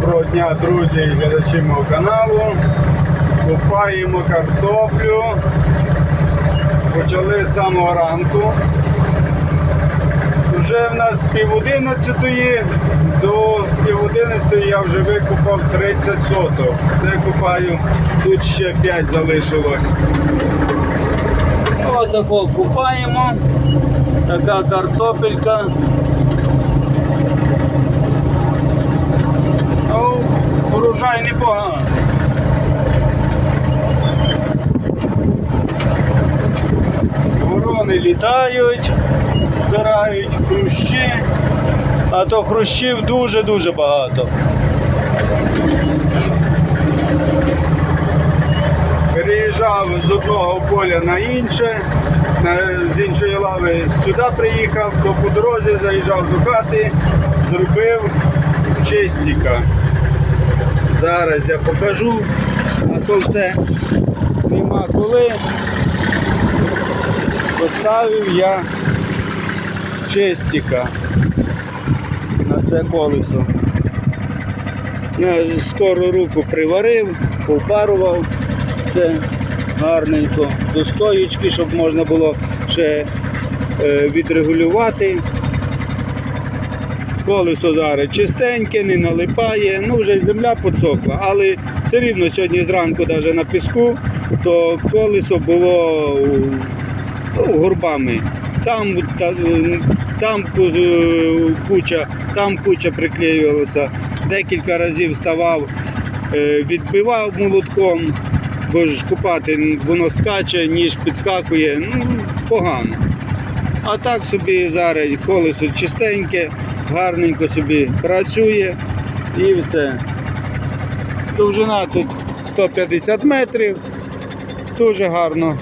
Доброго дня, друзі і глядачі мого каналу. Купаємо картоплю. Почали з самого ранку. Вже в нас пів одинадцятої, до пів одинадцятої я вже викупав 30 соток. Це купаю, тут ще 5 залишилось. Отако купаємо. Така картопелька. Ну, урожай непоганий. Ворони літають, збирають хрущі, а то хрущів дуже-дуже багато. Переїжджав з одного поля на інше, з іншої лави сюди приїхав, то по дорозі заїжджав до хати, зробив чистіка. Зараз я покажу, а то все нема коли. Поставив я чистіка на це колесо. На скору руку приварив, попарував все гарненько до стоїчки, щоб можна було ще е, відрегулювати. Колесо зараз чистеньке, не налипає, ну вже земля поцокла, але все рівно сьогодні зранку навіть на піску, то колесо було ну, горбами. Там, та- там куча, там куча приклеювалася. Декілька разів ставав, е, відбивав молотком, бо ж купати воно скаче, ніж підскакує, ну, погано. А так собі зараз колесо чистеньке, гарненько собі працює і все. Довжина тут 150 метрів, дуже гарно.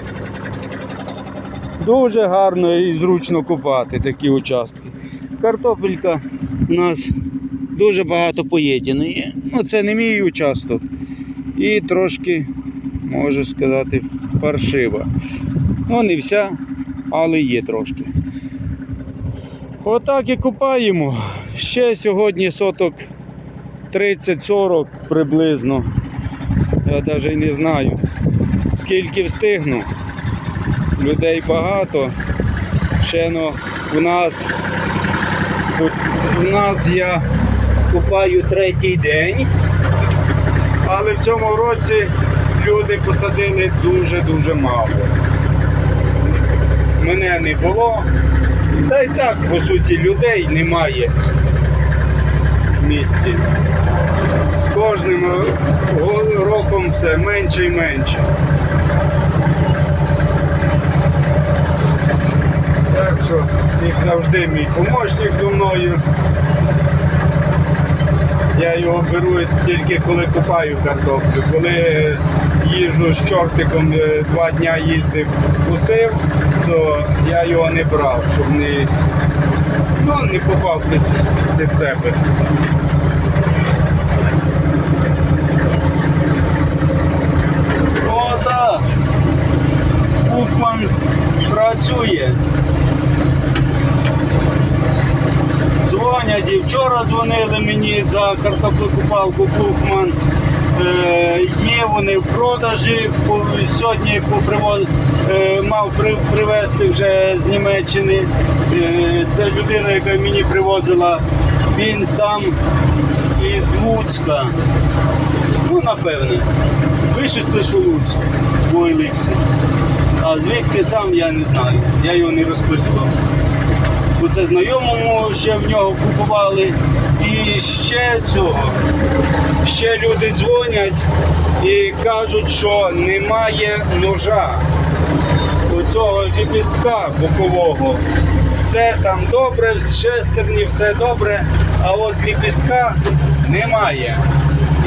Дуже гарно і зручно купати такі участки. Картопелька у нас дуже багато поєднаної. Ну, це не мій участок. І трошки, можу сказати, паршива. Ну, не вся, але є трошки. Отак і купаємо. Ще сьогодні соток 30-40 приблизно. Я навіть не знаю, скільки встигну. Людей багато. Ще ну, у нас у нас я купаю третій день. Але в цьому році люди посадили дуже-дуже мало. Мене не було. Та й так, по суті, людей немає в місті. З кожним роком все менше і менше. Так що, як завжди, мій помощник зі мною. Я його беру тільки коли купаю картоплю. Коли їжджу з чортиком е, два дня їздив, кусив, то я його не брав, щоб не, ну, не попав під, під себе. О, так. Кухман працює. Дзвонять вчора дзвонили мені за картоплекупалку Бухман. Е, є вони в продажі. Сьогодні поприво- е, мав при, привезти вже з Німеччини. Е, це людина, яка мені привозила. Він сам із Луцька. Ну, напевне. Пишеться, що Луцьк у. А звідки сам я не знаю. Я його не розпитував. Це знайомому ще в нього купували. І ще цього. Ще люди дзвонять і кажуть, що немає ножа. Цього ліпістка бокового. Все там добре, в шестерні все добре, а от ліпістка немає.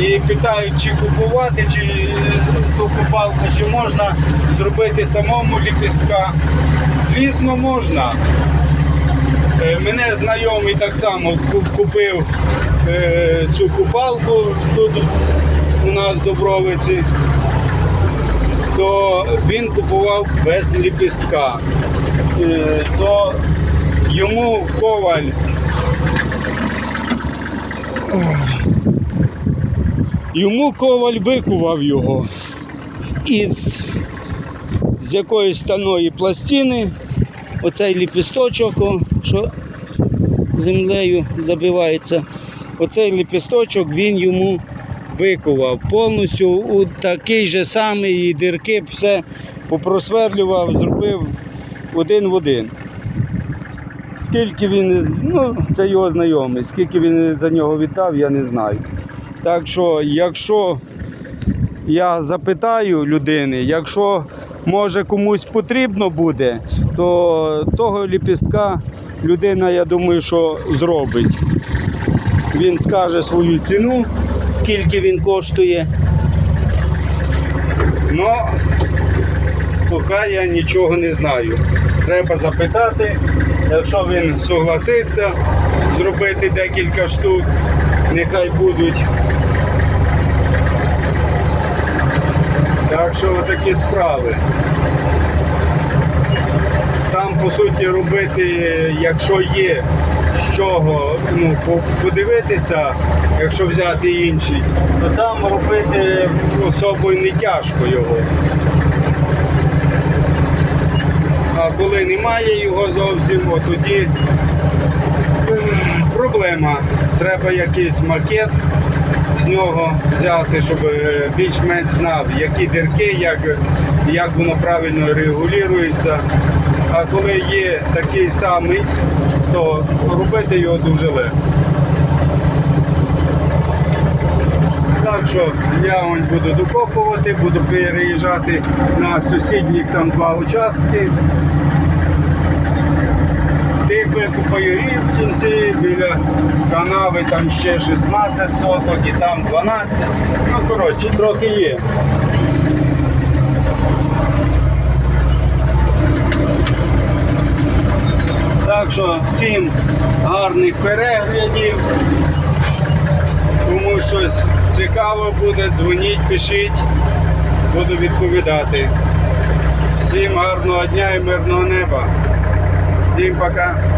І питають, чи купувати, чи е, купалку, чи можна зробити самому ліпістка. Звісно, можна. Е, Мене знайомий так само купив е, цю купалку тут у нас в Добровиці, то він купував без ліпістка. Е, то йому коваль Йому коваль викував його із з якоїсь станої пластини. Оцей ліпісточок, що землею забивається. Оцей ліпісточок він йому викував. Повністю у такий же самий і дірки все попросверлював, зробив один в один. Скільки він, ну, це його знайомий, скільки він за нього віддав, я не знаю. Так що, якщо я запитаю людини, якщо може комусь потрібно буде, то того ліпістка людина, я думаю, що зробить. Він скаже свою ціну, скільки він коштує. Ну, поки я нічого не знаю. Треба запитати, якщо він согласиться зробити декілька штук, нехай будуть. Що такі справи. Там, по суті, робити, якщо є з чого ну, подивитися, якщо взяти інший, то там робити особо не тяжко його. А коли немає його зовсім, от тоді ем, проблема. Треба якийсь макет з нього взяти, щоб е, більш-менш знав, які дірки, як, як воно правильно регулюється. А коли є такий самий, то робити його дуже легко. Так що я вон буду докопувати, буду переїжджати на сусідні там два участки. Тих викупаю в кінці біля канави там ще 16 соток і там 12. Ну, коротше, трохи є. Так що всім гарних переглядів. Кому щось цікаво буде, дзвоніть, пишіть, буду відповідати. Всім гарного дня і мирного неба. Всім пока.